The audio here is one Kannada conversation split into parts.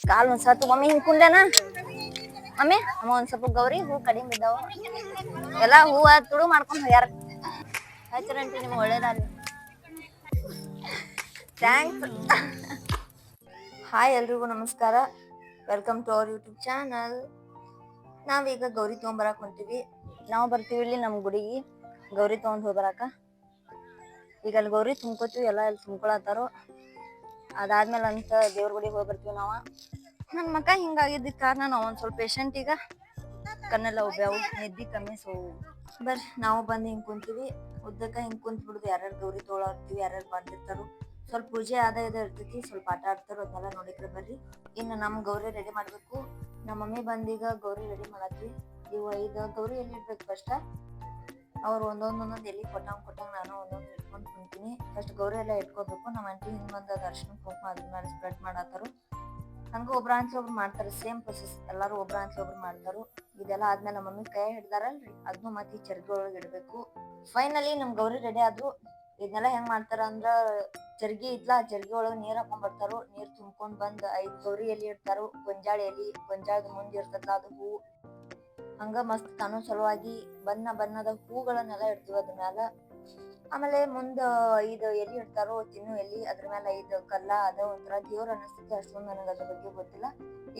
ಕಾಲ್ ಒಂದ್ ಸತ್ತು ಮಮ್ಮಿ ಹಿಂಗ್ ಕುಂಡೆನ ಮಮ್ಮಿ ಅಮ್ಮ ಒಂದ್ ಸ್ವಲ್ಪ ಗೌರಿ ಹೂ ಕಡಿಮೆ ಬಿದ್ದಾವ ಎಲ್ಲಾ ಹೂವ ತುಡು ಮಾಡ್ಕೊಂಡ್ ಹೋಗ್ಯಾರ ಹಚ್ಚರಂಟಿ ನಿಮ್ಗೆ ಒಳ್ಳೇದಾಗ್ಲಿ ಥ್ಯಾಂಕ್ಸ್ ಹಾಯ್ ಎಲ್ರಿಗೂ ನಮಸ್ಕಾರ welcome to our YouTube channel ನಾವೀಗ ಗೌರಿ ತೊಗೊಂಬರಕ್ ಹೊಂತೀವಿ ನಾವು ಬರ್ತೀವಿ ಇಲ್ಲಿ ನಮ್ಮ ಗುಡಿಗೆ ಗೌರಿ ತೊಗೊಂಡ್ ಹೋಗ್ಬರಾಕ ಈಗ ಅಲ್ಲಿ ಗೌರಿ ತುಂಬ್ಕೋತೀವಿ ಎಲ್ಲ ಇಲ್ಲಿ ತುಂಬ್ಕೊಳತ್ತಾರೋ ಅದಾದ್ಮೇಲೆ ಅಂತ ದೇವ್ರ ಗುಡಿಗೆ ಹೋಗಿ ಬರ್ತೀವಿ ನಾವು. ನನ್ನ ಮಕ ಹಿಂಗಾಗಿದ್ದ ಕಾರಣ ನಾವು ಒಂದ್ ಸ್ವಲ್ಪ ಪೇಷಂಟ್ ಈಗ ಕಣ್ಣೆಲ್ಲ ಉಬ್ಯಾವು, ನಿದ್ದಿ ಕಮ್ಮಿ ಸೋ ಬರ್ರಿ, ನಾವು ಬಂದು ಹಿಂಗ್ ಕುಂತೀವಿ. ಉದ್ದಕ್ಕ ಹಿಂಗ್ ಕುಂತ್ ಬಿಡುದು, ಯಾರ್ಯಾರು ಗೌರಿ ತೊಗೊಳಾಗ್ತೀವಿ ಯಾರ್ಯಾರು ಬಂದಿರ್ತಾರೋ ಸ್ವಲ್ಪ ಪೂಜೆ ಆದ ಇದು ಇರ್ತೈತಿ, ಸ್ವಲ್ಪ ಆಟ ಆಡ್ತಾರೋ ಅದನ್ನೆಲ್ಲ ನೋಡಿಕ್ರೆ ಬರ್ರಿ. ಇನ್ನು ನಮ್ ಗೌರಿ ರೆಡಿ ಮಾಡಬೇಕು. ನಮ್ಮ ಮಮ್ಮಿ ಬಂದೀಗ ಗೌರಿ ರೆಡಿ ಮಾಡತ್ವಿ ಇವು ಐದು ಗೌರಿ ಎಲ್ಲಿ ಇಡ್ಬೇಕು ಫಸ್ಟ ಅವ್ರು ಒಂದೊಂದ್ ಒಂದೊಂದು ಎಲ್ಲಿ ಕೊಟ್ಟಂಗ್ ಕೊಟ್ಟಂಗ್ ನಾನು ಒಂದೊಂದ್ ಇಟ್ಕೊಂಡ್ ಫಸ್ಟ್ ಗೌರಿ ಎಲ್ಲ ಇಟ್ಕೋಬೇಕು. ನಮ್ಮ ಆಂಟಿ ಹಿಂಗೆ ಬಂದ ದರ್ಶನ ಕುಂಕುಮ ಅದ್ರ ಮೇಲೆ ಸ್ಪ್ರೆಡ್ ಮಾಡತ್ತಾರು. ಹಂಗ ಒಬ್ರ ಆಂಟಿ ಒಬ್ರು ಮಾಡ್ತಾರೆ ಸೇಮ್ ಪ್ರೊಸೆಸ್ ಎಲ್ಲರೂ ಒಬ್ರ ಆಂಟಿ ಒಬ್ರು ಮಾಡ್ತಾರು. ಇದೆಲ್ಲ ಆದ್ಮೇಲೆ ನಮ್ಮ ಮಮ್ಮಿ ಕೈ ಹಿಡ್ದಾರಲ್ರಿ ಅದನ್ನು ಮತ್ತೆ ಈ ಚರ್ಗಿ ಒಳಗೆ ಇಡಬೇಕು. ಫೈನಲಿ ನಮ್ ಗೌರಿ ರೆಡಿ ಆದ್ರು ಇದನ್ನೆಲ್ಲ ಹೆಂಗ್ ಮಾಡ್ತಾರ ಅಂದ್ರ, ಚರ್ಗಿ ಇದ್ಲ ಆ ಚರ್ಗಿ ಒಳಗ್ ನೀರ್ ಹಾಕೊಂಡ್ ಬರ್ತಾರು. ನೀರ್ ತುಂಬ್ಕೊಂಡ್ ಬಂದ್ ಐದ್ ಗೌರಿ ಎಲಿ ಇಡ್ತಾರು. ಗೊಂಜಾಳ ಎಲಿ, ಗೊಂಜಾಳದ ಮುಂದೆ ಇರ್ತದ ಅದು ಹೂ. ಹಂಗ ಮಸ್ತ್ ತಾನು ಸಲುವಾಗಿ ಬಣ್ಣ ಬಣ್ಣದ ಹೂಗಳನ್ನೆಲ್ಲ ಇಡ್ತೀವಿ ಅದ್ರ ಮ್ಯಾಲ. ಆಮೇಲೆ ಮುಂದ ಇದು ಎಲ್ಲಿ ಇಡ್ತಾರೋ ತಿನ್ನು ಎಲ್ಲಿ ಅದ್ರ ಮೇಲೆ ಇದು ಕಲ್ಲ ಅದ ಒಂಥರ ದೇವ್ರ ಅನಸ್ತೈತಿ ಅಷ್ಟೊಂದು ನನಗೆ ಅದ್ರ ಬಗ್ಗೆ ಗೊತ್ತಿಲ್ಲ.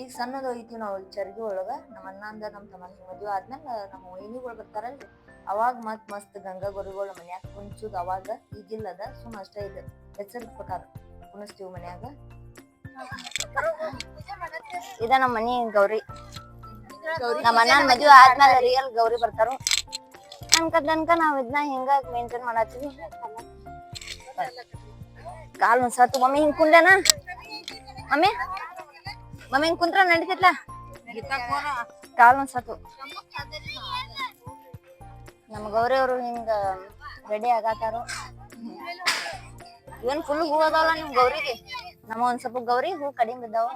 ಈಗ ಸಣ್ಣದ ಐತಿ ನಾವು ಚರ್ಗಿ ಒಳಗ ನಮ್ಮ ಅಣ್ಣಂದ ನಮ್ಮ ತಮ್ಮನ ಮದುವೆ ಆದ್ಮೇಲೆ ನಮ್ಮ ವೈನಿಗಳು ಬರ್ತಾರಲ್ರಿ. ಅವಾಗ ಮತ್ ಮಸ್ತ್ ಗಂಗಾ ಗೊರಿಗಳು ಮನ್ಯಾಗ ಕುಂಚುದ್ ಅವಾಗ ಈಗಿಲ್ಲದ ಸುಮ್ ಅಷ್ಟೇ ಇದು ಹೆಸರು ಪ್ರಕಾರ ಕುಣಿಸ್ತೀವಿ ಮನ್ಯಾಗ. ಇದ ನಮ್ಮ ಮನಿ ಗೌರಿ. ನಮ್ಮ ಅಣ್ಣನ ಮದುವೆ ಆದ್ಮೇಲೆ ರಿಯಲ್ ಗೌರಿ ಬರ್ತಾರು. ಅನ್ಕದ್ನಕ ನಾವ್ ಇದನ್ನ ಹಿಂಗ ಮೇಂಟೈನ್ ಮಾಡತ್ತೀವಿ. ಕಾಲ್ ಒಂದ್ ಸತ್ತು ಮಮ್ಮಿ ಹಿಂಗ್ ಕುಂಡೆನ ಮಮ್ಮಿ? ಮಮ್ಮಿ ಹಿಂಗ್ ಕುಂತ್ರ? ನಡೀತಿತ್ಲ? ಕಾಲ್ ಒಂದ್ ಸತ್ತು ನಮ್ಮ ಗೌರಿ ಅವರು ಹಿಂಗ ರೆಡಿ ಆಗತ್ತಾರು. ಏನ್ ಫುಲ್ ಹೂ ಅದಾವಲ್ಲ ನಿಮ್ ಗೌರಿಗೆ? ನಮ್ಮ ಒಂದ್ ಸ್ವಲ್ಪ ಗೌರಿ ಹೂ ಕಡಿಮೆ ಬಿದ್ದಾವ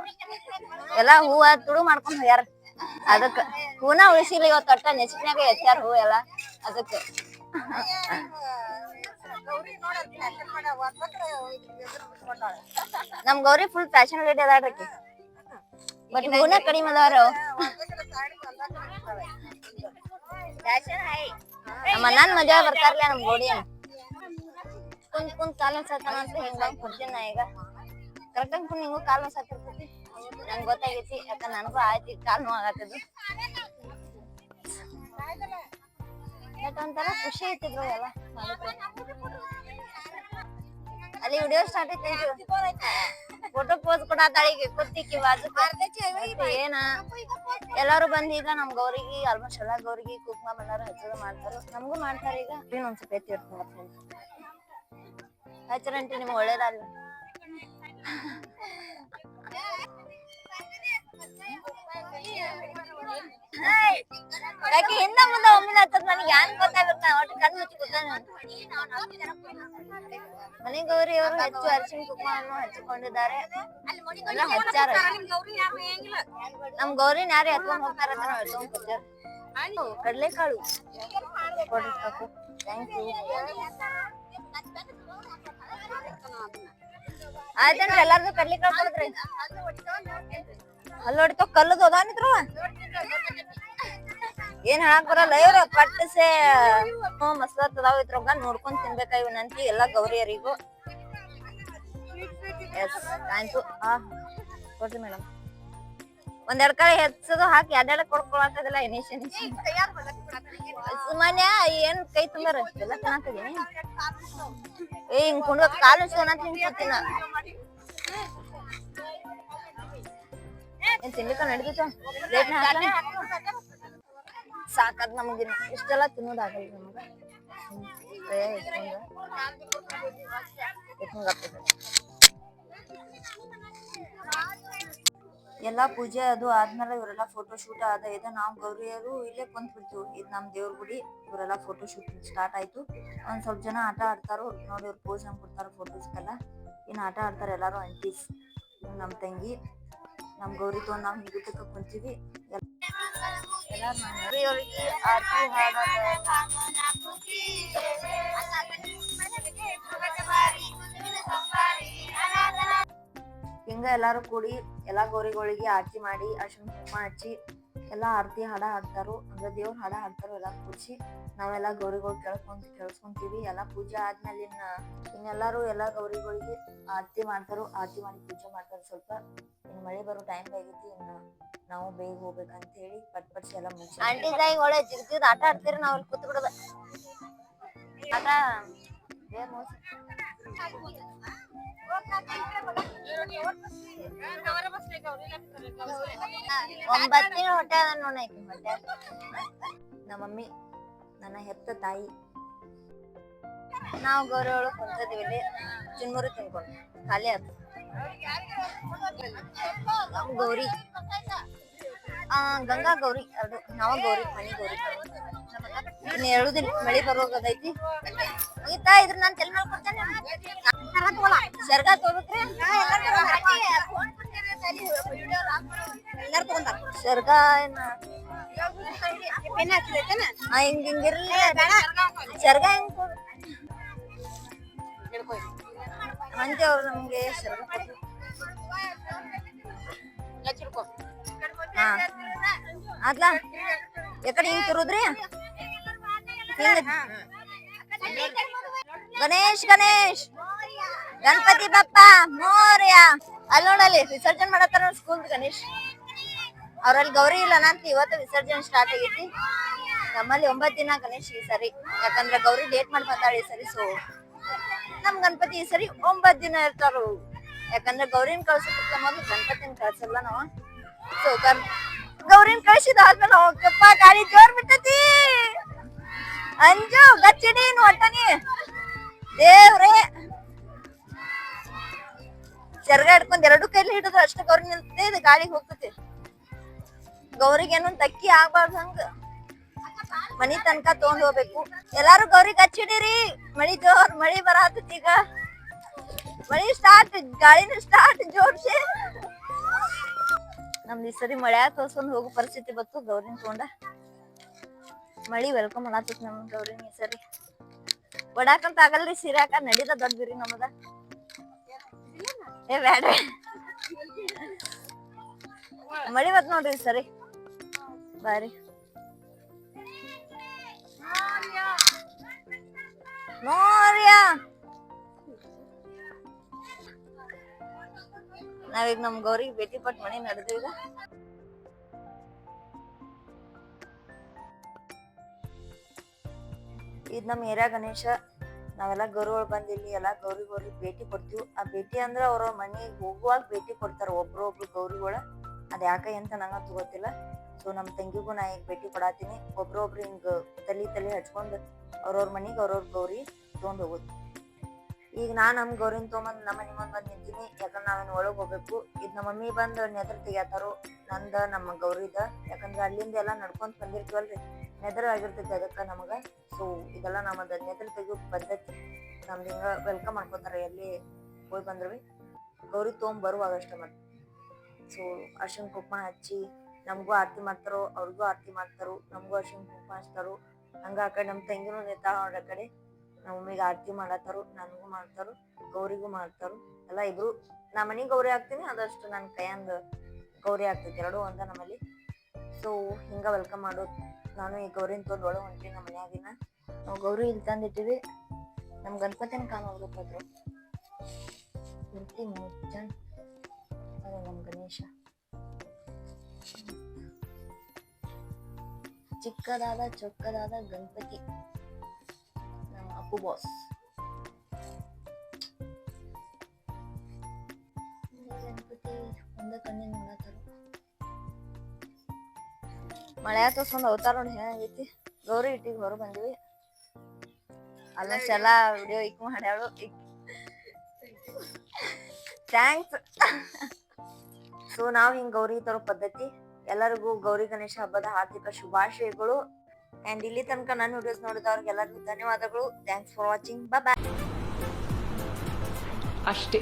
ಎಲ್ಲಾ ಹೂವ ತುಡು ಮಾಡ್ಕೊಂಡ್ ಹೋಗ್ಯಾರ. ಅದಕ್ಕ ಹೂನ ಉಳಿಸಿಲ್ಲ ಇವತ್ತು ಒಟ್ಟ ನೆಚ್ಚಿನಾಗ ಎತ್ತಾರ ಹೂ ಎಲ್ಲ. ಅದಕ್ಕ. ನಮ್ ಗೌರಿ ಫುಲ್ ಫ್ಯಾಷನ್ ರೆಡಿ ಅದಾಡ್ರಿ ಬಟ್ ಹೂನ ಕಡಿಮೆ ಅದಾರ ನಮ್ಮ ಅಣ್ಣನ ಮಜಾ ಬರ್ತಾರಲ್ಲ ನಮ್ ಗೋಡಿ ಕುಂತ್ ಕುಂತ್ ಕಾಲ ಸತ್ತಾನ ಅಂತ ಹಿಂಗ್ ಬಂದ್ ಕೊಡ್ತೀನಿ ನಾ ಈಗ. ಕರೆಕ್ಟ್ ಅಂತ ನಿಂಗೂ ಕಾಲ್ ಸತ್ತಿರ್ತೈತಿ ನಂಗೆ ಗೊತ್ತಾಗೈತಿ ಯಾಕ ನನಗೂ ಆಯ್ತು ಕಾಲ್ ನೋವು ಒಂಥರ ಖುಷಿ ಐತಿದ್ರು ಎಲ್ಲ ಅಲ್ಲಿ. ವಿಡಿಯೋ ಸ್ಟಾರ್ಟ್ ಐತಿ ಫೋಟೋ ಪೋಸ್ ಕೊಡತ್ತಾಳ ಈಗ ಕುತ್ತಿಕ್ಕಿ, ಬಾಜುಕ. ಏನ? ಎಲ್ಲಾರು ಬಂದ್ ಈಗ ನಮ್ ಗೌರಿಗೆ ಆಲ್ಮೋಸ್ಟ್ ಎಲ್ಲಾ ಗೌರಿಗೆ, ಕುಕ್ಮ ಬಣ್ಣಾರ ಹಚ್ಚೋದು ಮಾಡ್ತಾರ. ನಮಗೂ ಮಾಡ್ತಾರ ಈಗ. ಏನ್ ಒಂದ್ ಸ್ವಲ್ಪ ಎತ್ತಿ ಇಡ್ತೀನಿ ಹಚ್ಚರಂಟಿ ನಿಮ್ಗೆ ಒಳ್ಳೇದಾಗ್ಲಿ. ಯಾಕೆ ಹಿಂದ ಮುಂದೆ ಒಮ್ಮೆ ಹತ್ತದ ನನಗೆ ಯಾನ್ ಗೊತ್ತಾಗ್ಬೇಕು? ನಾ ಒಟ್ಟು ಕಣ್ಣು ಮುಚ್ಚಿ ಕೂತಾನೆ ಮನೆ ಗೌರಿ ಅವರು ಹೆಚ್ಚು ಅರಿಶಿನ ಹಚ್ಚಿಕೊಂಡಿದ್ದಾರೆ. ಹಚ್ಚಾರ. ನಮ್ ಗೌರಿನ ಯಾರು ಎತ್ಕೊಂಡ್ ಹೋಗ್ತಾರ ಅಂತ ನಾವು ಎತ್ಕೊಂಡ್ ಕೂತಾರ? ಕಡಲೆಕಾಳು. ಥ್ಯಾಂಕ್ ಯು ಎಲ್ಲಾರ್ದು ಕಡ್ಲಿಕಾಳು ಕೊಡ್ರಿ ಅಲ್ಲಿ ತೋ ಕಲ್ಲದು ಅದಾನಿದ್ರು ಏನ್ ಹೇಳಕ್ ಬರಲ್ಲ, ಇವ್ರ ಪಟ್ಟಸೆ ಮಸ್ತ್ ಅದಾವ ಇದ್ರೊಳಗ ನೋಡ್ಕೊಂಡ್ ತಿನ್ಬೇಕ ಇವನಂತಿ ಎಲ್ಲಾ ಗೌರಿಯರಿಗೂ. ಎಸ್ ಥ್ಯಾಂಕ್ ಯು ಹಾ, ಕೊಡ್ರಿ ಮೇಡಮ್ ಒಂದೆರಡ್ ಕಡೆ ಹೆಚ್ಚದು ಹಾಕಿ, ಎರಡೆರಡು ಕೊಡ್ಕೊಳಕದಿಲ್ಲ ಎನಿಶ್ ಎನಿಶ್. ಸುಮ್ಮನೆ ಏನ್ ಕೈ ತುಂಬಾರ ಎಲ್ಲ ತಿನ್ನತಿದೀನಿ ಏ, ಹಿಂಗ್ ಕುಂಡ್ ಕಾಲು ಸೋನ ತಿನ್ಕೋತೀನ ಏನ್ ತಿನ್ಲಿಕ್ಕ ನಡೀತ ಸಾಕದ್ ನಮಗಿನ ಇಷ್ಟೆಲ್ಲ ತಿನ್ನೋದಾಗಲ್ಲ ನಮಗ. ಎಲ್ಲಾ ಪೂಜೆ ಅದು ಆದ್ಮೇಲೆ ಇವರೆಲ್ಲ ಫೋಟೋ ಶೂಟ್ ಆದ ಇದೆ. ನಾವು ಗೌರಿಯರು ಇಲ್ಲೇ ಕುಂತ್ ಬಿಡ್ತೀವಿ. ಇದು ನಮ್ ದೇವ್ರ ಗುಡಿ. ಇವರೆಲ್ಲ ಫೋಟೋ ಶೂಟ್ ಸ್ಟಾರ್ಟ್ ಆಯ್ತು. ಒಂದ್ ಸ್ವಲ್ಪ ಜನ ಆಟ ಆಡ್ತಾರೋ, ನೋಡಿ ಇವ್ರು ಪೋಸ್ ಹೆಂಗ್ ಕೊಡ್ತಾರ ಫೋಟೋಸ್ಗೆಲ್ಲ ಇನ್ ಆಟ ಆಡ್ತಾರೆ ಎಲ್ಲಾರು ಆಂಟೀಸ್ ನಮ್ ತಂಗಿ. ನಮ್ ಗೌರಿ ತಗೊಂಡ್ ನಾವ್ ಕುಂತೀವಿ ಗೌರಿಯವ್ರಿಗೆ ಆರ್ತಿ ಹಾಡೋದು ಹಿಂಗ ಎಲ್ಲಾರು ಕೂಡಿ ಎಲ್ಲಾ ಗೌರಿಗಳಿಗೆ ಆರತಿ ಮಾಡಿ, ಅರ್ಶಿನ ಕುಂಕುಮ ಹಚ್ಚಿ, ಎಲ್ಲಾ ಆರತಿ ಹಾಡ ಹಾಡ್ತಾರು. ಅಂದ್ರೆ ದೇವ್ರ ಹಾಡ ಹಾಡ್ತಾರೋ ಎಲ್ಲಾ ಕೂರ್ಸಿ ನಾವೆಲ್ಲಾ ಗೌರಿಗಳು ಕೇಳ್ಕೊಂತ ಕೇಳಿಸ್ಕೊಂತೀವಿ. ಎಲ್ಲಾ ಪೂಜೆ ಆದ್ಮೇಲೆ ಇನ್ನ ಇನ್ನೆಲ್ಲಾರು ಎಲ್ಲಾ ಗೌರಿಗಳಿಗೆ ಆರತಿ ಮಾಡ್ತಾರು ಆರತಿ ಮಾಡಿ ಪೂಜೆ ಮಾಡ್ತಾರೆ ಸ್ವಲ್ಪ. ಇನ್ ಮಳೆ ಬರೋ ಟೈಮ್ ಆಗೈತಿ ಇನ್ನ ನಾವು ಬೇಗ ಹೋಗ್ಬೇಕಂತ ಹೇಳಿ ಪಟ್ ಪಟ್ಸಿ ಎಲ್ಲ ಮುಂಚೆ ಆಂಟಿ ತಾಯಿ ಒಳ್ಳೆ ಜಿಗ್ಜಿದ್ ಆಟ ಆಡ್ತೀರಿ ನಾವು ಅಲ್ಲಿ ಕೂತ್ ಬಿಡೋದ. ಆಟ? ಬೇಗ ಮುಗ್ಸಿ. ಒಂಬತ್ತು ತಿಂಗಳು ಹೊಟ್ಟೆ ಅದ ನೋಡ ಹೊಟ್ಟೆ ನಮ್ಮ ಮಮ್ಮಿ ನನ್ನ ಹೆತ್ತ ತಾಯಿ. ನಾವು ಗೌರಿ ಒಳಗೆ ಕುಂತಿದೀವಿ ಇಲ್ಲಿ. ಚಿನ್ಮುರಿ ತಿನ್ಕೊಂಡು. ಖಾಲಿ ಆಯ್ತು ಗೌರಿ. ಆ ಗಂಗಾ ಗೌರಿ ಅದು. ನಾವ ಗೌರಿ ಮನಿ ಗೌರಿ. ಇನ್ನು ದಿನ ಮಳೆ ಬರೋಗದೈತಿ. ಈತ ಇದ್ರ ನಾನು ತಲೆ ಮೇಲೆ ಕೊಡ್ತೇನೆ. ಸರ್ಗ ತಗೋಬೇಕ್ರಿ ಎಲ್ಲಾರು ತಗೊಂಡ ಸರ್ಗ ಏನ? ಆ, ಹಿಂಗ್ ಹಿಂಗ್ ಇರ್ಲಿ. ಸರ್ಗ ಹೆಂಗ್ ಮಂಜು ಅವ್ರು ನಮ್ಗೆ. ಹಾ. ಎಕಡೆ ಹಿಂಗ್ ತಿರುದ್ರಿ? ಗಣೇಶ್ ಗಣೇಶ್. ಗಣಪತಿ ಬಪ್ಪ ಮೋರ್ಯ. ಅಲ್ಲಿ ನೋಡಲ್ಲಿ ವಿಸರ್ಜನೆ ಮಾಡತ್ತಾರ ಸ್ಕೂಲ್ ಗಣೇಶ್. ಅವ್ರಲ್ಲಿ ಗೌರಿ ಇಲ್ಲ ನಂತ ಇವತ್ತು ವಿಸರ್ಜನೆ ಸ್ಟಾರ್ಟ್ ಆಗೈತಿ. ನಮ್ಮಲ್ಲಿ ಒಂಬತ್ತು ದಿನ ಗಣೇಶ್ ಈ ಸರಿ. ಯಾಕಂದ್ರೆ ಗೌರಿ ಡೇಟ್ ಮಾಡಿ ಬಂದಾಳ ಈ ಸರಿ ಸೊ ನಮ್ ಗಣಪತಿ ಈ ಸರಿ ಒಂಬತ್ ದಿನ ಇರ್ತಾರ. ಯಾಕಂದ್ರೆ ಗೌರಿನ ಕಳ್ಸೋದಕ್ಕೆ ಮೊದ್ಲು ಗಣಪತಿನ ಕಳ್ಸಲ್ಲ ನಾವು. ಸೊ ಗೌರಿನ ಗೌರಿನ್ ಕಳ್ಸಿದಾದ್ಮೇಲೆ ಹೋಗಪ್ಪ ಗಾಳಿ ಜೋರ್ ಬಿಟ್ಟತಿ ಅಂಜು ಗಚ್ಚಿಡಿ ಒಟ್ಟನಿ ದೇವ್ರೆ. ಚರ್ಗ ಹಿಡ್ಕೊಂಡ್ ಎರಡು ಕೈಲಿ ಹಿಡಿದ್ರೆ ಅಷ್ಟು ಗೌರಿ ನಿಲ್ತದೆ ಇದು, ಗಾಳಿಗೆ ಹೋಗ್ತತಿ. ಗೌರಿಗೆ ಏನೊಂದ್ ತಕ್ಕಿ ಆಗ್ಬಾರ್ದು ಹಂಗ. ಮನಿ ತನಕ ತಗೊಂಡ್ ಹೋಗ್ಬೇಕು. ಎಲ್ಲಾರು ಗೌರಿ ಹಚ್ಚಿಡಿರಿ ಮಳಿ ಜೋರ್, ಮಳಿ ಬರತೈತಿ ಈಗ. ಮಳಿ ಸ್ಟಾರ್ಟ್ ಗಾಳಿನ ಸ್ಟಾರ್ಟ್ ಜೋರ್ಸಿ ನಮ್ದು ಈ ಸರಿ ಮಳ್ಯಾಗ ತೋರ್ಸ್ಕೊಂಡ್ ಹೋಗೋ ಪರಿಸ್ಥಿತಿ ಬತ್ತು ಗೌರಿನ ತಗೊಂಡ. ಮಳಿ ವೆಲ್ಕಮ್ ಮಾಡತ್ತೈತಿ ನಮ್ ಗೌರಿನ ಈ ಸರಿ. ಒಡಾಕಂತ ಆಗಲ್ರಿ ಸಿರಾಕ ನಡೀದ ದೊಡ್ಡ ಬಿರಿ ನಮ್ಮದ ಏ ಬೇಡ ಮಳಿ ಬತ್ ನೋಡ್ರಿ ಸರಿ. ಬಾರಿ. ಮೋರ್ಯ. ನಾವೀಗ ನಮ್ ಗೌರಿಗೆ ಭೇಟಿ ಪಟ್ ಮನೆ ನಡೆದು ಈಗ ಇದ್ ನಮ್ ಏರಿಯಾ ಗಣೇಶ. ನಾವೆಲ್ಲ ಗೌರಿಗಳು ಬಂದಿಲ್ಲಿ ಇಲ್ಲಿ ಎಲ್ಲಾ ಗೌರಿ ಗೌರಿ ಭೇಟಿ ಕೊಡ್ತೀವಿ. ಆ ಭೇಟಿ ಅಂದ್ರೆ ಅವ್ರ ಮನೆಗೆ ಹೋಗುವಾಗ ಭೇಟಿ ಕೊಡ್ತಾರ ಒಬ್ರೊಬ್ರು ಗೌರಿಗಳ. ಅದ್ ಯಾಕೆ ಅಂತ ನಂಗ ಗೊತ್ತಿಲ್ಲ. ಸೊ ನಮ್ಮ ತಂಗಿಗೂ ನಾ ಈಗ ಭೇಟಿ ಕೊಡಾತೀನಿ. ಒಬ್ರೊಬ್ರು ಹಿಂಗ ತಲಿ ತಲೆ ಹಚ್ಕೊಂಡ್ ಅವ್ರವ್ರ ಮನೆಗೆ ಅವ್ರವ್ರ ಗೌರಿ ತೊಗೊಂಡ್ ಹೋಗೋದು. ಈಗ ನಾ ನಮ್ ಗೌರಿನ ತೊಗೊಂಬಂದು ನಮ್ಮ ಮನೆ ಮುಂದೆ ಬಂದು ನಿಂತೀನಿ. ಯಾಕಂದ್ರೆ ನಾವೇನ್ ಒಳಗೆ ಹೋಗ್ಬೇಕು. ಇದ್ ನಮ್ಮ ಮಮ್ಮಿ ಬಂದ್ ನೆದ್ರ ತೆಗ್ಯಾತಾರು, ನಂದ ನಮ್ಮ ಗೌರಿದ. ಯಾಕಂದ್ರೆ ಅಲ್ಲಿಂದ ಎಲ್ಲಾ ನಡ್ಕೊಂತ ಬಂದಿರ್ತೀವಲ್ರಿ. ನೆದ್ರ ಆಗಿರ್ತೈತಿ ಅದಕ್ಕೆ ನಮಗ. ಸೊ ಇದೆಲ್ಲ ನಮ್ಮದ ನೆದ್ರ ತೆಗಿಯೋ ಪದ್ಧತಿ. ನಮ್ದು ಹಿಂಗ ವೆಲ್ಕಮ್ ಮಾಡ್ಕೊತಾರ ಎಲ್ಲಿ ಹೋಗಿ ಬಂದ್ರು ಬಿ. ಗೌರಿ ತೊಗೊಂಡ್ ಬರುವಾಗ ಮತ್ತೆ ಮತ್. ಸೊ ಅರ್ಶಿನ ಕುಂಕುಮ ಹಚ್ಚಿ ನಮಗೂ ಆರತಿ ಮಾಡ್ತಾರೋ, ಅವ್ರಿಗೂ ಆರತಿ ಮಾಡ್ತಾರೋ, ನಮಗೂ ಅರ್ಶಿನ ಕುಂಕುಮ ಹಚ್ತಾರೋ ಹಂಗ ಆ ಕಡೆ ನಮ್ ತಂಗಿನೂ ನಿಂತಾಳ ಆ ಕಡೆ. ನಮ್ಮ ಮಮ್ಮಿಗೆ ಆರತಿ ಮಾಡತ್ತಾರು, ನನಗೂ ಮಾಡ್ತಾರು, ಗೌರಿಗೂ ಮಾಡ್ತಾರು. ಎಲ್ಲ ಇಬ್ರು, ನಾ ಮನೆಗೆ ಗೌರಿ ಹಾಕ್ತೀನಿ ಅದಷ್ಟು ನನ್ನ ಕೈಯಂದ ಗೌರಿ ಆಗ್ತೈತಿ, ಎರಡು ಒಂದ ನಮ್ಮಲ್ಲಿ. ಸೊ ಹಿಂಗ ವೆಲ್ಕಮ್ ಮಾಡೋ ನಾನು ಈ ಗೌರಿನ ತೊಂದ್ ಒಳಗೆ ಹೊಂಟಿ ನಮ್ಮ ಮನೆಯಾಗಿನ. ನಾವು ಗೌರಿ ಇಲ್ಲಿ ತಂದಿಟ್ಟಿವಿ. ನಮ್ ಗಣಪತಿನ ಕಾಣೋಗ್ಬೇಕಾದ್ರು ಮೂರ್ತಿ ನಮ್ಮ ನಮ್ ಗಣೇಶ. ಚಿಕ್ಕದಾದ, ಚೊಕ್ಕದಾದ ಗಣಪತಿ. ನಮ್ಮ ಅಪ್ಪು ಬಾಸ್ ಗಣಪತಿ ಒಂದ ಕಣ್ಣಿನ ನೋಡತ್ತಾರ ಮಳೆ ತೋರ್ಸ್ಕೊಂಡ್ ಅವತಾರ ನೋಡಿ ಹೇಳಂಗೈತಿ ಗೌರಿ ಇಟ್ಟಿಗೆ ಹೊರ ಬಂದಿವಿ. ಅಲ್ಲಷ್ಟೆಲ್ಲ ವಿಡಿಯೋ ಇಕ್ ಮಾಡ್ಯಾಳು. ಥ್ಯಾಂಕ್ಸ್ ಸೊ ನಾವ್ ಹಿಂಗ್ ಗೌರಿ ತರೋ ಪದ್ಧತಿ. ಎಲ್ಲರಿಗೂ ಗೌರಿ ಗಣೇಶ ಹಬ್ಬದ ಹಾರ್ದಿಕ ಶುಭಾಶಯಗಳು. ಅಂಡ್ ಇಲ್ಲಿ ತನಕ ನನ್ನ ವಿಡಿಯೋಸ್ ನೋಡಿದವ್ರಿಗೆಲ್ಲರಿಗೂ ಧನ್ಯವಾದಗಳು. ಥ್ಯಾಂಕ್ಸ್ ಫಾರ್ ವಾಚಿಂಗ್ ಬಾಯ್ ಅಷ್ಟೇ.